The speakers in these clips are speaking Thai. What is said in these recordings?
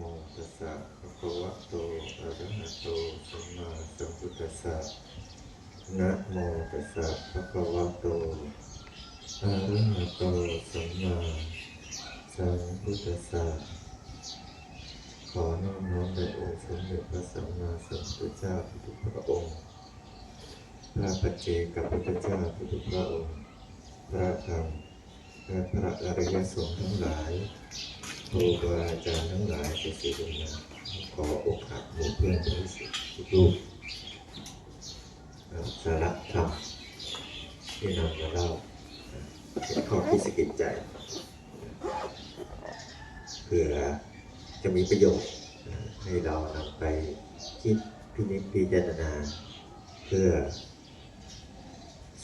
โมตัสสะภะคะวะโตอะระหะโตสัมมาสัมพุทธัสสะนะโมตัสสะภะคะวะโตอะระหะโตสัมมาสัมพุทธัสสะขอน้อมน้อมแด่องค์สมเด็จพระสัมมาสัมพุทธเจ้าทุกพระองค์ พระปัจเจกับพระพุทธเจ้าทุกพระองค์ พระธรรมและพระอริยสงฆ์ทั้งหลาย ครูบาอาจารย์ทั้งหลายที่สิริมาขอโอกาสหมู่เพื่อนบริสุทธิ์ทุกรูปสาระธรรมที่นำมาเล่าเป็นข้อคิดสะกิดใจเพื่อจะมีประโยชน์ให้เรานำไปคิดพินิจพิจารณา เพื่อ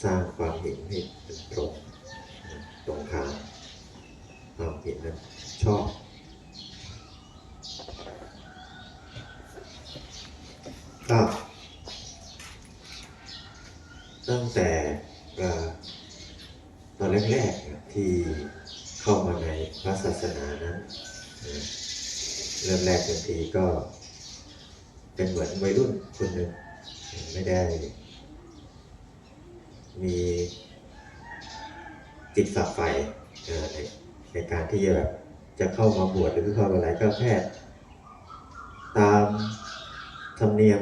สร้างความเห็นให้เป็นตรงตรงทางความเห็นนั้นชอบ ก็ตั้งแต่ตอนแรกๆที่เข้ามาในพระศาสนานั้นเริ่มแรกบางทีก็เป็นเหมือนวัยรุ่นคนหนึ่งไม่ได้ มีจิตฝักใฝ่เอ่อในในการที่จะแบบจะเข้ามาบวชหรือเข้ามาอะไรก็แค่ตาม ธรรมเนียม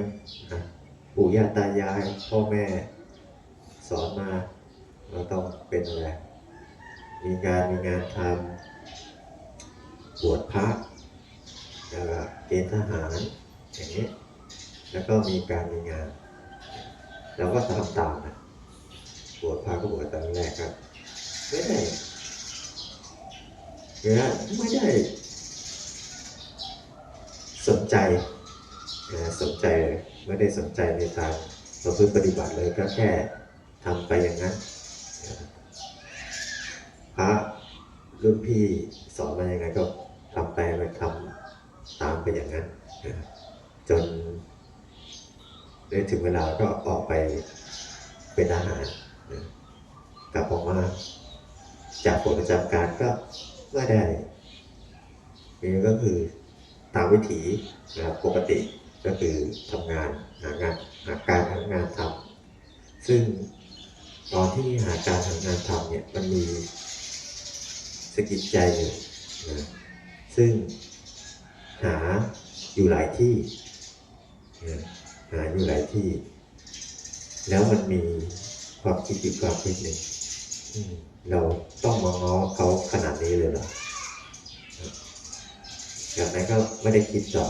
ปู่ย่าตายายพ่อแม่สอนมาเราต้องเป็นอะไรมีงานมีงานทำบวชพระแล้วก็เกณฑ์ทหารอย่างนี้ แล้วก็มีการมีงานเราก็ทำตามนะบวชพระก็บวชตอนแรกครับไม่ได้เนี่ยไม่ได้สนใจ นะสนใจไม่ได้สนใจในทางประพฤติปฏิบัติเลยก็แค่ทำไปอย่างนั้นพระรุ่นพี่สอนมาอย่างไงก็ทำไปไปทำตามไปอย่างนั้นจนได้ถึงเวลาก็ออกไปเป็นทหารนกลับออกมาจากปลประจำการก็ไม่ได้นี่ก็คือตามวิถีนะครับปกติ ก็คือทำงานหางานหาการทำงานทำซึ่งตอนที่หาการทำงานทำเนี่ยมันมีสกิดใจอยู่นะซึ่งหาอยู่หลายที่นะหาอยู่หลายที่ แล้วมันมีความคิดอยู่ความคิดหนึ่งเราต้องมาง้อเขาขนาดนี้เลยเหรอจากนั้นก็ไม่ได้คิดต่อ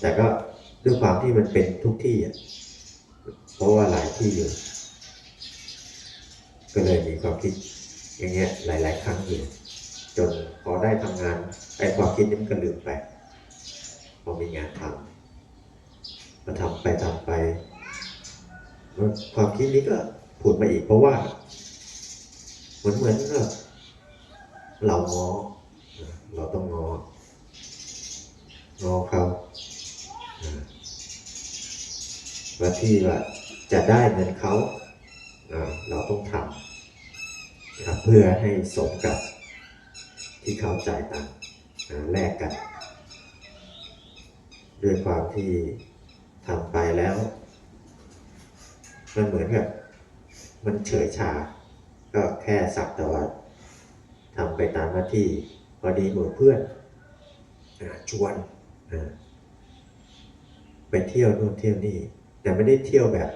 แต่ก็ ด้วยความที่มันเป็นทุกที่อะเพราะว่าหลายที่อยู่ ก็เลยมีความคิดอย่างเงี้ยหลาย ๆ ครั้งอยู่จนพอได้ทำงานไอ้ความคิดนี้มันก็ลืมไปพอมีงานทำมาทำไปทำไปความคิดนี้ก็ผุดมาอีกเพราะว่าเหมือนเหมือนกับเราง้อเราต้องง้องอเขา ว่าที่ว่าจะได้เงินเขาเราต้องทำนะเพื่อให้สมกับที่เขาจ่ายตังค์แลกกัน ด้วยความที่ทำไปแล้ว มันเหมือนกับมันเฉยชา ก็แค่สักแต่ว่าทำไปตามหน้าที่พอดีหมู่เพื่อนอชวนไปเที่ยวนู่นเที่ยวนี่ แต่ไม่ได้เที่ยวแบบ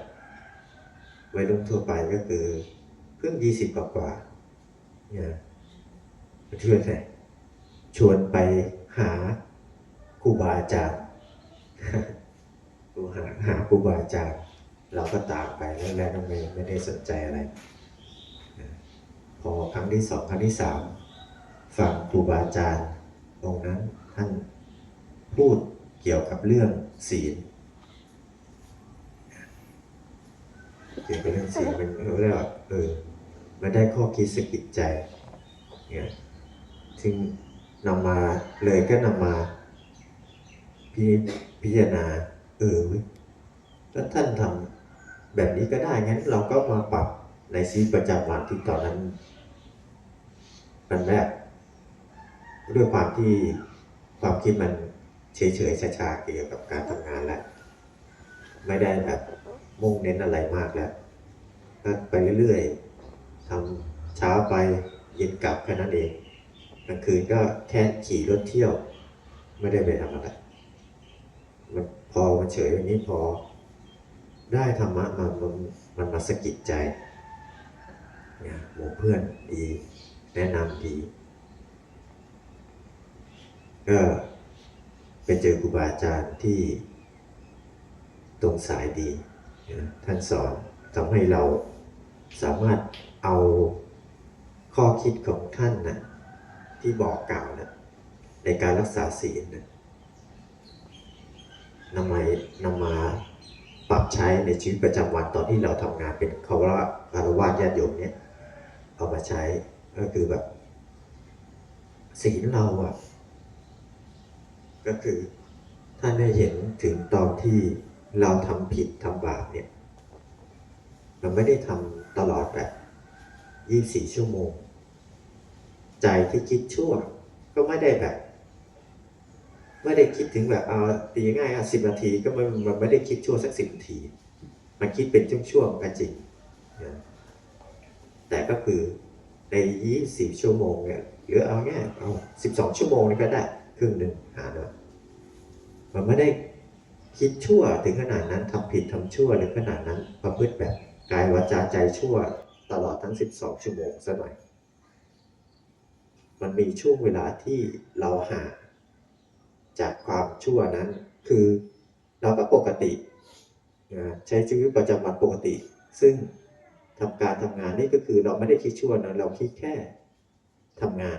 วัยรุ่นทั่วไปก็คือเพิ่งยี่สิบกว่ากว่าเนี่ยเที่ยวไหนชวนไปหาครูบาอาจารย์ครูหาหาครูบาอาจารย์เราก็ตามไปแล้วแรกๆไม่ไม่ได้สนใจอะไร พอครั้งที่สองครั้งที่สามฟังครูบาอาจารย์องค์นั้นท่านพูดเกี่ยวกับเรื่องศีลเกี่ ยวกับเรื่องศีลเป็นเรียกว่าเออมันได้ข้อคิดสะกิดใจเนี่ยซึ่งนำมาเลยก็นำมาพิพจารณาเออแล้วท่านทำแบบนี้ก็ได้งั้นเราก็มาปรับในชีวิตประจำวันที่ตอนนั้นมันแบบด้วยความที่ความคิดมันเฉยๆชาๆเกี่ยวกับการทำงานแล้ว ไม่ได้แบบมุ่งเน้นอะไรมากแล้ว ก็ไปเรื่อยๆทำเช้าไปเย็นกลับแค่นั้นเองกลางคืนก็แค่ขี่รถเที่ยว ไม่ได้ไปทำอะไรมันพอมันเฉยอย่างนี้พอ ได้ธรรมะมามันมันมาสะกิดใจเนี่ยหมู่เพื่อนดี แนะนำดีก็ไปเจอครูบาอาจารย์ที่ตรงสายดีนะท่านสอนทำให้เรา สามารถเอาข้อคิดของท่านนะที่บอกกล่าวนะในการรักษาศีลนะนำมานำมาปรับใช้ในชีวิตประจำวันตอนที่เราทำงานเป็นคารวะคารวะญาติโยมเนี่ยเอามาใช้ก็คือแบบศีลเราอะก็คือท่านได้เห็นถึงตอนที่เราทำผิดทำบาปเนี่ย เราไม่ได้ทำ ตลอดแบบ24 ชั่วโมง ใจที่คิดชั่ว ก็ไม่ได้แบบ ไม่ได้คิดถึงแบบเอาตีง่ายอะสิบนาทีก็มันมันไม่ได้คิดชั่วสักสิบนาที มันคิดเป็นช่วงๆก็จริงนะแต่ก็คือใน 24 ชั่วโมงเนี่ยหรือเอาง่ายเอา 12 ชั่วโมงนี่ก็ได้ครึ่งหนึ่งหารนะมันไม่ได้คิดชั่วถึงขนาดนั้นทำผิดทำชั่วหรือขนาดนั้นประพฤติแบบ กายวาจาใจชั่วตลอดทั้ง 12 ชั่วโมงซะหน่อย มันมีช่วงเวลาที่เราห่างจากความชั่วนั้น คือเราก็ปกติใช้ชีวิตประจำวันปกติ ซึ่งทำการทำงานนี่ก็คือเราไม่ได้คิดชั่วนะเราคิดแค่ทำงาน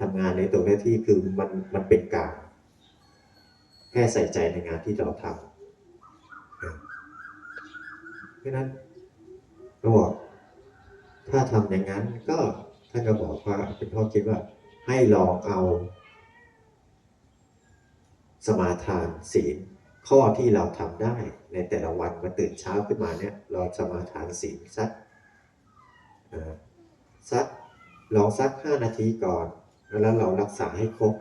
ทำงานในตรงหน้าที่คือมันมันเป็นกลารแค่ใส่ใจในงานที่เราทำนะเพ ราะนั้นก็บอกถ้าทำอย่างนั้นก็ท่านก็บอกว่าเป็นข้อคิดว่าให้ลองเอา สมาทานศีล ข้อที่เราทำได้ในแต่ละวันมาตื่นเช้าขึ้นมาเนี่ยเราสมาทานศีลสักสักลองสักห้านาทีก่อน แล้วเรารักษาให้ครบ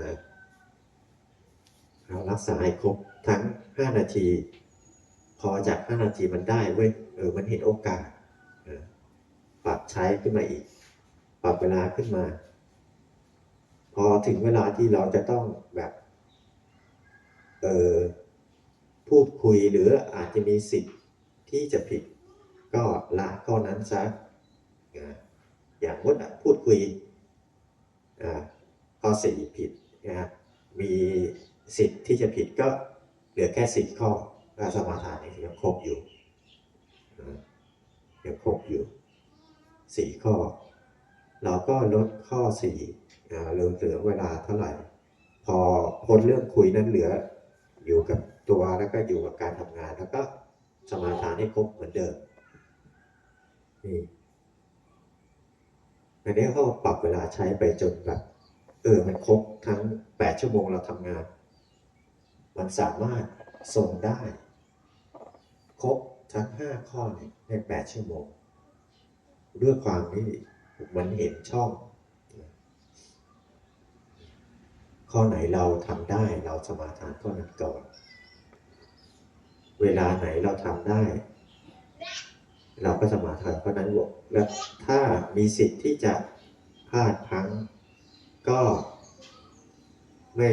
นะเรารักษาให้ครบทั้งห้านาที พอจากห้านาทีมันได้เว้ยเออมันเห็นโอกาสปรับใช้ขึ้นมาอีก ปรับเวลาขึ้นมา พอถึงเวลาที่เราจะต้องแบบเออพูดคุยหรืออาจจะมีสิทธิ์ที่จะผิด ก็ละข้อนั้นซะอย่างมดพูดคุยอ่าข้อสี่ผิดนะมีสิทธิ์ที่จะผิดก็เหลือแค่สิทธิ์ข้อ ก็สมาทานนี่ยังครบอยู่ยังครบอยู่สี่ข้อ เราก็ลดข้อสี่เหลือเหลือเวลาเท่าไหร่ พอพ้นเรื่องคุยนั้นเหลืออยู่กับตัวแล้วก็อยู่กับการทำงาน แล้วก็สมาทานให้ครบเหมือนเดิมนี่อันนี้เขาปรับเวลาใช้ไปจนแบบเออมันครบทั้งแปดชั่วโมงเราทำงาน มันสามารถส่งได้ ครบทั้งห้าข้อเนี่ยในแปดชั่วโมงด้วยความที่มันเห็นช่อง ข้อไหนเราทำได้เราสมาทานข้อนั้นก่อน เวลาไหนเราทำได้ เราก็สมาทานข้อนั้นบวกและถ้ามีสิทธิ์ที่จะพลาดพลั้งก็ไม่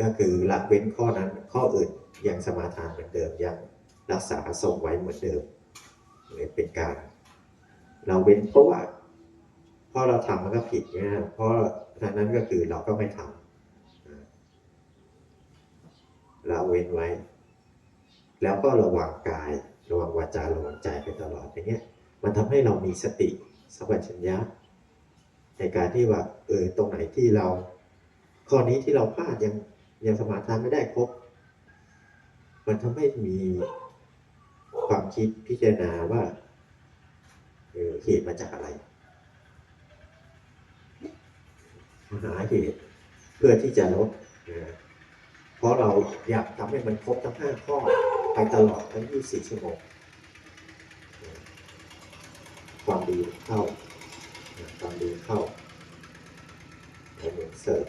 ก็คือละเว้นข้อนั้นข้ออื่นยังสมาทานเหมือนเดิมยัง รักษาทรงไว้เหมือนเดิมเลยเป็นการ เราเว้นเพราะว่าพราะเราทำมันก็ผิดเนี่ยเพราะฉะนั้นก็คือเราก็ไม่ทำเราเว้นไว้ แล้วก็ระวังกาย ระวังวาจา ระวังใจไปตลอดอย่างเงี้ย มันทำให้เรามีสติสัมปชัญญะ ในการที่ว่า เออ ตรงไหนที่เรา ข้อนี้ที่เราพลาดยังยังสมาทานไม่ได้ครบ มันทำให้มี ความคิดพิจารณาว่าเหตุมาจากอะไร หาเหตุเพื่อที่จะลดนะเพราะเราอยากทำให้มันครบทั้งห้าข้อไปตลอดทั้ง24ชั่วโมงความดีเข้าความดีเข้าพเหมือนเสร์ฟ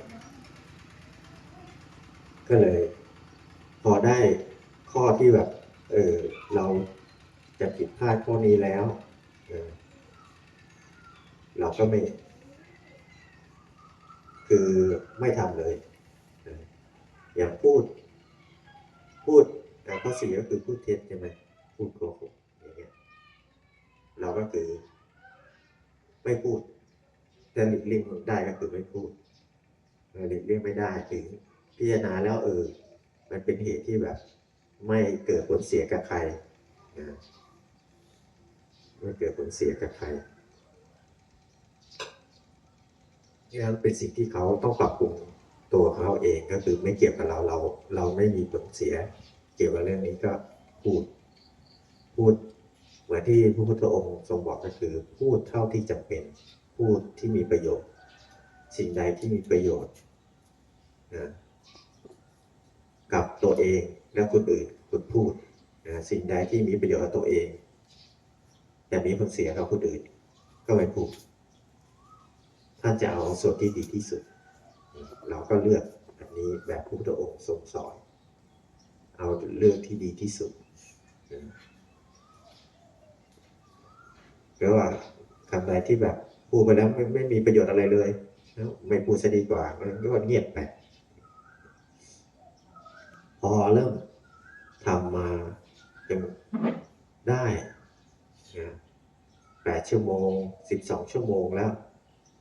ก็เลย พอได้ข้อที่แบบ เออเราจะผิดพลาดข้อนี้แล้วเออเราก็ไม่ คือไม่ทำเลยเออย่างพูด พูดแต่ข้อสี่ก็คือพูดเท็จใช่ไหมพูดโกหกอย่างเงี้ยเราก็คือ ไม่พูดแต่หลีกเลี่ยงได้ก็คือไม่พูดหลีกเลี่ยงไม่ได้ถึงพิจารณาแล้วเออ มันเป็นเหตุที่แบบ ไม่เกิดผลเสียกับใครนะไม่เกิดผลเสียกับใครนี่เป็นสิ่งที่เขาต้องปรับปรุงตัวเขาเองก็คือไม่เกี่ยวกับเราเรา เราไม่มีผลเสีย เกี่ยวกับเรื่องนี้ก็พูดพูดเหมือนที่พระพุทธองค์ทรงบอกก็คือ พูดเท่าที่จำเป็นพูดที่มีประโยชน์ สิ่งใดที่มีประโยชน์นะ ตัวเองและคนอื่นคุณพูดนะสิ่งใดที่มีประโยชน์กับตัวเอง แต่มีผลเสียกับคนอื่น ก็ไม่พูดท่านจะเอาส่วนที่ดีที่สุด เราก็เลือกแบบนี้แบบพระพุทธองค์ทรงสอน เอาเรื่องที่ดีที่สุดนะก็ว่าคำใดที่แบบพูดไปแล้วไม่ไม่มีประโยชน์อะไรเลยแล้วไม่พูดซะดีกว่ามันก็เงียบไป พอเริ่มทำมาจนได้นะแปดชั่วโมงสิบสองชั่วโมงแล้ว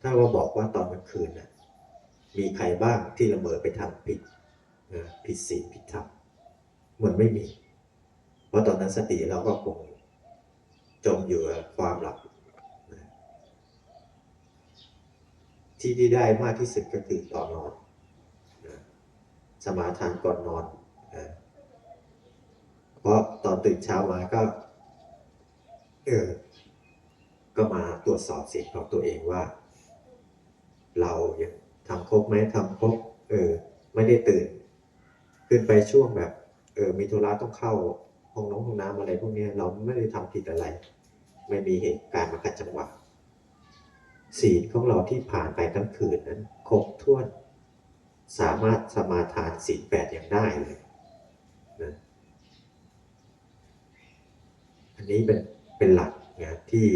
ถ้าว่าบอกว่าตอนกลางคืนน่ะมีใครบ้างที่ละเมอไปทำผิดนะผิดศีลผิดธรรมมือนไม่มี เพราะตอนนั้นสติเราก็คงจมอยู่กับความหลับนะที่ที่ได้มากที่สุดก็คือตอนนอนนะสมาทานก่อนนอน เพราะตอนตื่นเช้ามาก็ เออ ก็มาตรวจสอบสิทธิ์ของตัวเองว่า เรายังทำครบไหมทำครบ เออ ไม่ได้ตื่น ขึ้นไปช่วงแบบ เออ มีธุระต้องเข้าห้องน้องห้องน้ำอะไรพวกนี้เราไม่ได้ทำผิดอะไร ไม่มีเหตุการณ์มาขัดจังหวะศีลของเราที่ผ่านไปทั้งคืนนั้น ครบถ้วน สามารถสมาทานศีลแปดอย่างได้เลย อันนี้เป็นเป็นหลักนะที่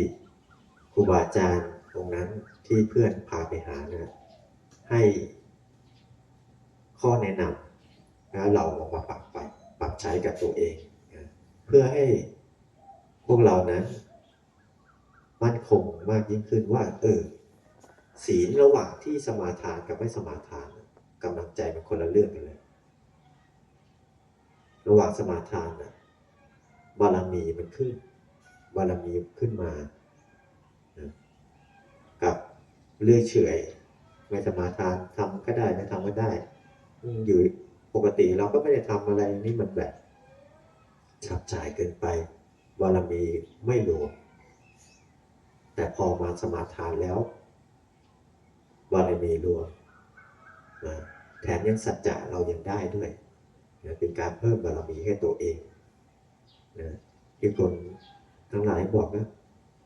ครูบาอาจารย์ตรงนั้นที่เพื่อนพาไปหานะให้ข้อแนะนำแล้วเราเอามาปรับไปปรับใช้กับตัวเองนะเพื่อให้พวกเรานั้น มั่นคงมากยิ่งขึ้นว่า เออศีลระหว่างที่สมาทานกับไม่สมาทานกำลังใจมันคนละเรื่องกันเลย ระหว่างสมาทานนะบารมีมันขึ้น บารมีขึ้นมานะกับเลื่อยเฉยไม่สมาทานทำก็ได้ไม่ทำก็ได้อยู่ปกติเราก็ไม่ได้ทำอะไรนี่มันแบบฉับฉายเกินไปบารมีไม่รวมแต่พอมาสมาทานแล้วบารมีรวมนะแถมยังสัจจะเรายังได้ด้วย นะเป็นการเพิ่มบารมีให้ตัวเองนะที่คนทั้งหลายบอกนะ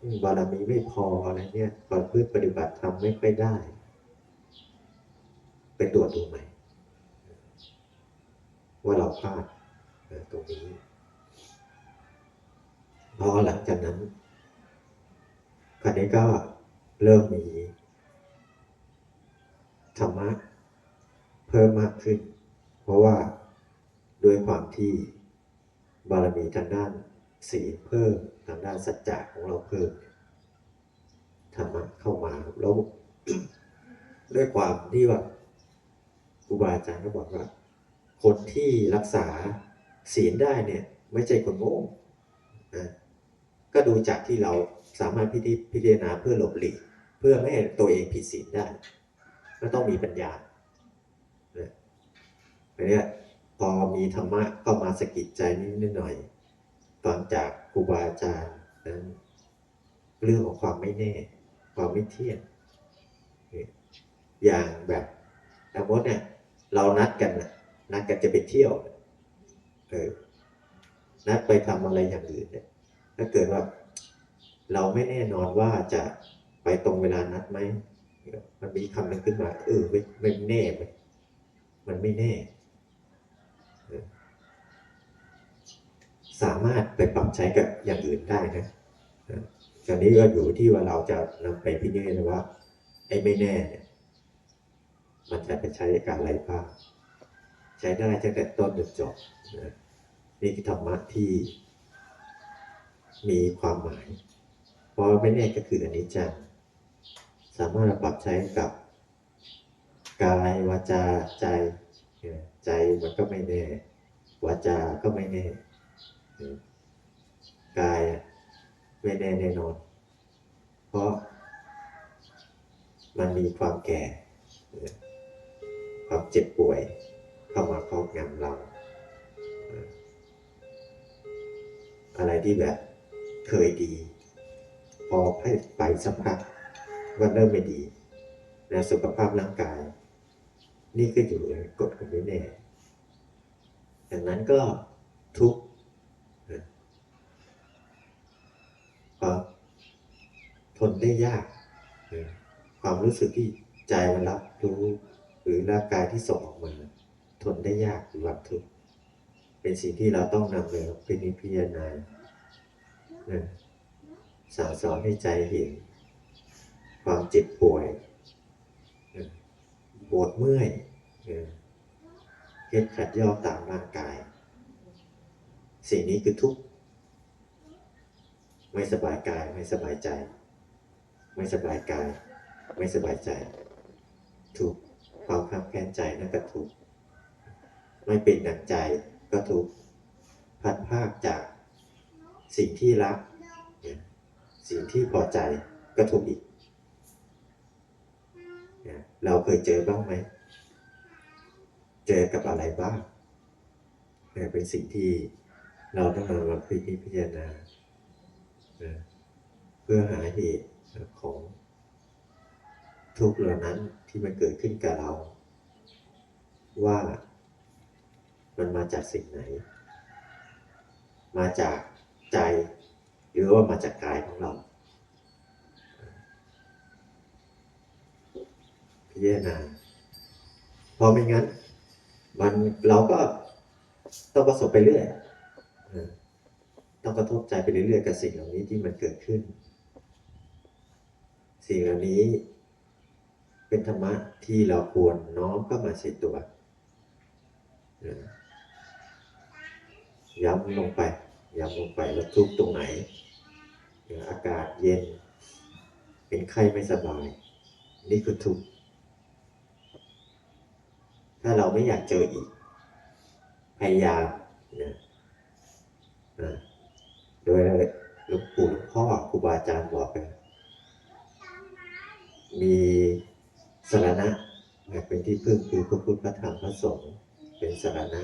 อืมบารมีไม่พออะไรเนี่ยตอนพืชปฏิบัติทำไม่ค่อยได้ไปตรวจดูใหม่ว่าเราพลาดตรงนี้พอหลังจากนั้นคราวนี้ก็เริ่มมีธรรมะเพิ่มมากขึ้น เพราะว่า ด้วยความที่บารมีทางด้านศีลเพิ่มทางด้านสัจจะของเราเพิ่มธรรมะเข้ามาแล้วด้วยความที่ว่าครูบาอาจารย์ก็บอกว่า คนที่รักษาศีลได้เนี่ย ไม่ใช่คนโง่นะก็ดูจากที่เราสามารถพิจิพิจารณาเพื่อหลบหลีกเพื่อไม่ให้ตัวเองผิดศีลได้ก็ต้องมีปัญญานะอันเนี้ย พอมีธรรมะเข้ามาสะกิดใจนิดหน่อยฟังจากครูบาอาจารย์นั้นเรื่องของความไม่แน่ ความไม่เที่ยงอย่างแบบสมมติเนี่ยเรานัดกันนะนัดกันจะไปเที่ยวเออนัดไปทำอะไรอย่างอื่นเนี่ยถ้าเกิดว่า เราไม่แน่นอนว่าจะไปตรงเวลานัดไหมมันมีคำนึงขึ้นมา เออไม่ไม่แน่ไหมมันไม่แน่เออ สามารถไปปรับใช้กับอย่างอื่นได้นะตอนนี้ก็อยู่ที่ว่าเราจะนำไปพิจารณาว่าไอ้ไม่แน่เนี่ยมันจะไปใช้กับอะไรบ้างใช้ได้ตั้งแต่ต้นจนจบนะนี่คือธรรมะที่มีความหมาย เพราะไม่แน่ก็คืออนิจจังสามารถปรับใช้กับกายวาจาใจ ใจมันก็ไม่แน่ วาจาก็ไม่แน่ กายไม่แน่แน่นอน เพราะมันมีความแก่ ความเจ็บป่วยเข้ามาครอบงำเรา อะไรที่แบบเคยดี พอให้ไปสักพักก็เริ่มไม่ดีนะสุขภาพร่างกาย นี่ก็อยู่ในกฎของไม่แน่ดังนั้นก็ทุกข์นะความ ทนได้ยาก ความรู้สึกที่ใจมันรับรู้หรือร่างกายที่ส่งออกมา ทนได้ยากหรือว่าทุกข์เป็นสิ่งที่เราต้องนำไปพินิจพิจารณาสั่งสอนให้ใจเห็น ความเจ็บป่วยปวดเมื่อยเคล็ดขัดย่อตามร่างกาย สิ่งนี้คือทุกข์ ไม่สบายกายไม่สบายใจ ไม่สบายกาย ไม่สบายใจ ทุกความขับแค้นใจนั่นก็ทุกไม่เป็นดังใจก็ทุกพัดภาคจากสิ่งที่รัก สิ่งที่พอใจก็ทุกอีก เราเคยเจอบ้างไหม เจอกับอะไรบ้างเป็นสิ่งที่เราต้องมาพิจารณาเพื่อหาเหตุ ของทุกข์เหล่านั้นที่มันเกิดขึ้นกับเรา ว่ามันมาจากสิ่งไหน มาจากใจหรือว่ามาจากกายของเรา พิจารณาเพราะไม่งั้น มันเราก็ต้องประสบไปเรื่อยต้องกระทบใจไปเรื่อยๆกับสิ่งเหล่านี้ที่มันเกิดขึ้น สิ่งเหล่านี้ เป็นธรรมะที่เราควรน้อมเข้ามาใส่ตัวย้ำลงไปย้ำลงไปแล้วทุกตรงไหน อากาศเย็น เป็นไข้ไม่สบาย นี่คือทุกข์ถ้าเราไม่อยากเจออีก พยายามนะโดยหลวงปู่หลวงพ่อครูบาอาจารย์บอกกัน มีสารณะนะเป็นที่พึ่งคือพระพุทธพระธรรมพระสงฆ์เป็นสารณะ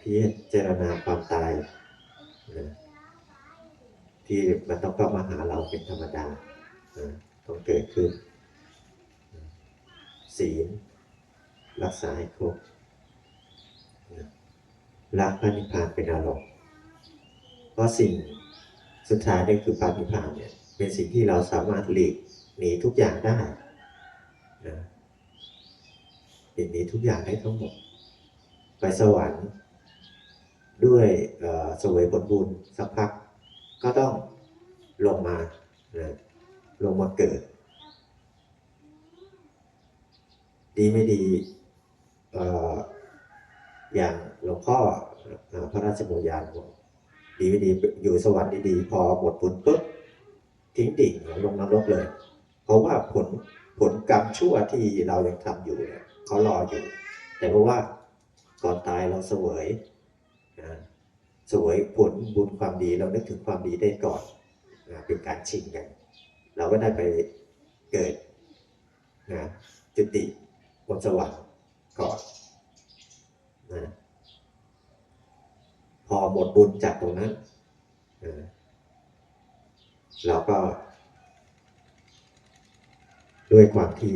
พิจารณาความตายนะที่มันต้องเข้ามาหาเราเป็นธรรมดานะต้องเกิดขึ้น ศีลรักษาให้ครบนะรักพระนิพพานเป็นอารมณ์เพราะสิ่งสุดท้ายนี่คือพระนิพพานเนี่ยเป็นสิ่งที่เราสามารถหลีก หนีทุกอย่างได้นะหลีหนีทุกอย่างได้ทั้งหมด ไปสวรรค์ ด้วยเสวยผลบุญสักพัก ก็ต้องลงมานะลงมาเกิด ดีไม่ดีอย่างหลวงพ่อเอ่อพระราชโมยานบอกดีไม่ดีอยู่สวรรค์ดีๆพอหมดบุญปุ๊บทิ้งดิ่งลงนรกเลย เพราะว่าผลผลกรรมชั่วที่เรายังทำอยู่เนี่ยเขารออยู่ แต่เพราะว่าก่อนตายเราเสวยนะเสวยผลบุญความดีเรานึกถึงความดีได้ก่อนนะเป็นการชิงกันเราก็ได้ไปเกิดนะจุติบนสวรรค์ก่อนนะพอหมดบุญจากตรงนั้นนะเราก็ ด้วยความที่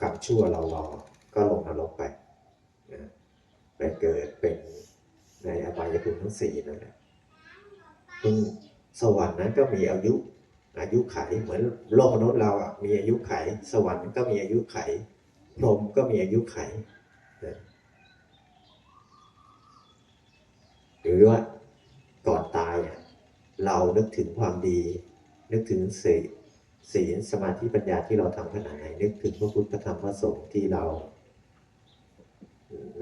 กรรมชั่วเรารอก็ลงนรกไปนะไปเกิดเป็นในอบายภูมิทั้งสี่นั่นแหละซึ่งสวรรค์นั้นก็มีอายุอายุไขเหมือนโลกมนุษย์เราอะมีอายุไข สวรรค์ก็มีอายุไขพรหมก็มีอายุไขนะหรือว่าก่อนตายอะเรานึกถึงความดี นึกถึงศี ศีลสมาธิปัญญาที่เราทำขนาดไหนนึกถึงพระพุทธธรรมพระสงฆ์ที่เรา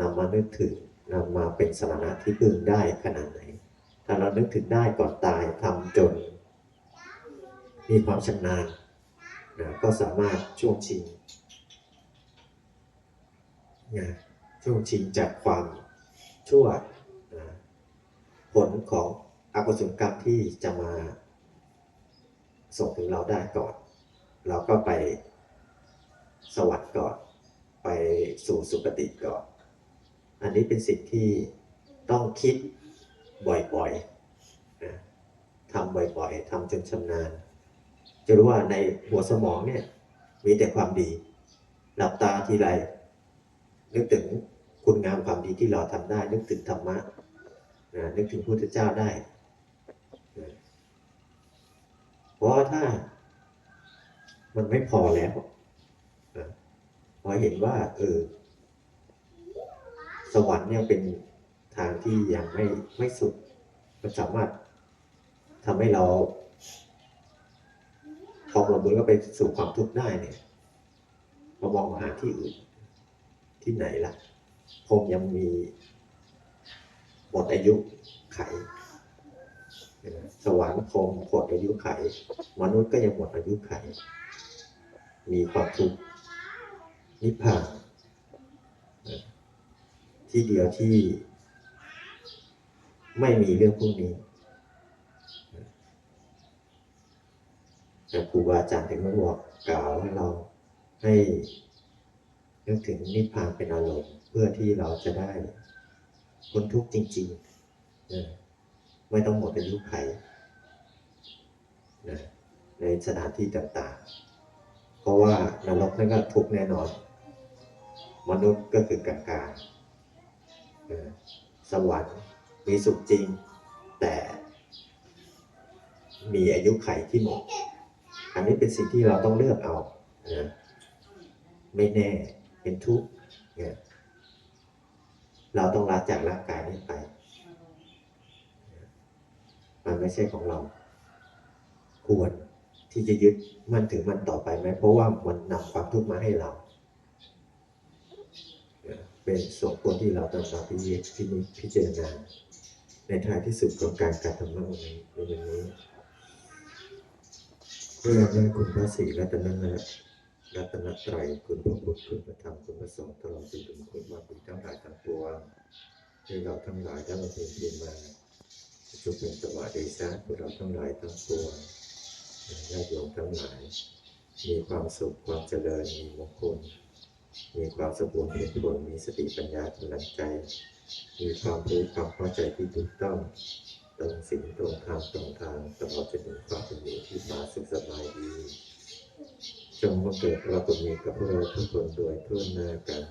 นำมานึกถึงนำมาเป็นสมณะที่พึงได้ขนาดไหน ถ้าเรานึกถึงได้ก่อนตายทำจน มีความชำนาญนะก็สามารถช่วงชิงนะช่วงชิงจากความชั่วนะผลของอกุศลกรรมที่จะมา ส่งถึงเราได้ก่อน เราก็ไปสวรรค์ก่อน ไปสู่สุคติก่อน อันนี้เป็นสิ่งที่ต้องคิดบ่อยๆนะทำบ่อยๆทำจนชำนาญ จะรู้ว่าในหัวสมองเนี่ยมีแต่ความดี หลับตาทีไรนึกถึงคุณงามความดีที่เราทำได้ นึกถึงธรรมะนะนึกถึงพระพุทธเจ้าได้นะ เพราะถ้า มันไม่พอแล้วพอเห็นว่า เออ สวรรค์เนี่ยเป็นทางที่ยังไม่ไม่สุด มันสามารถทำให้เราพองเราบุญก็ไปสู่ความทุกข์ได้เนี่ยมามองหาที่อื่น ที่ไหนล่ะคงยังมีหมดอายุไข สวรรค์คงหมดอายุไข มนุษย์ก็ยังหมดอายุไข มีความทุกข์นิพพานที่เดียวที่ ไม่มีเรื่องพวกนี้แต่ครูบาอาจารย์ถึงมาบอกกล่าวให้เราให้นึกถึงนิพพานเป็นอารมณ์เพื่อที่เราจะได้พ้นทุกข์จริงๆ ไม่ต้องหมดอายุไขนะในสถานที่ต่างๆ เพราะว่านรกนั่นก็ทุกแน่นอน มนุษย์ก็คือกลางๆสวรรค์มีสุขจริง แต่มีอายุไขที่หมดอันนี้เป็นสิ่งที่เราต้องเลือกเอานะไม่แน่เป็นทุกข์เนี่ยเราต้องลาจากร่างกายนี้ไป มันไม่ใช่ของเรา ควรที่จะยึดมันถึงมันต่อไปไหมเพราะว่ามันนำความทุกข์มาให้เรา เป็นส่วนควรที่เราต้องมาพิจิตพิจพิจารณาในท้ายที่สุดของการการทำงานในวันนี้เพื่อได้คุณพระศรีรัตนนะรัตนตรัยคุณพระพุทธคุณพระธรรมคุณพระสงฆ์ตลอดจนถึงคุณมาบุญทั้งหลายทั้งปวงที่เราทั้งหลายได้มาเพียรเพียรมา จุเป็นสวัสดิสาพวกเราทั้งหลายทั้งปวงญาติโยมทั้งหลาย มีความสุขความเจริญมีมงคล มีความสมบูรณ์เหตุผลมีสติปัญญากำลังใจ มีความรู้ความเข้าใจที่ถูกต้องตรงสิ่งตรงทางตรงทางตลอดจนถึงความเป็นอยู่ที่มาสุขสบายดีจงมาเกิดเราตรงนี้กับพวกเราทุกคนโดยทั่วหน้ากัน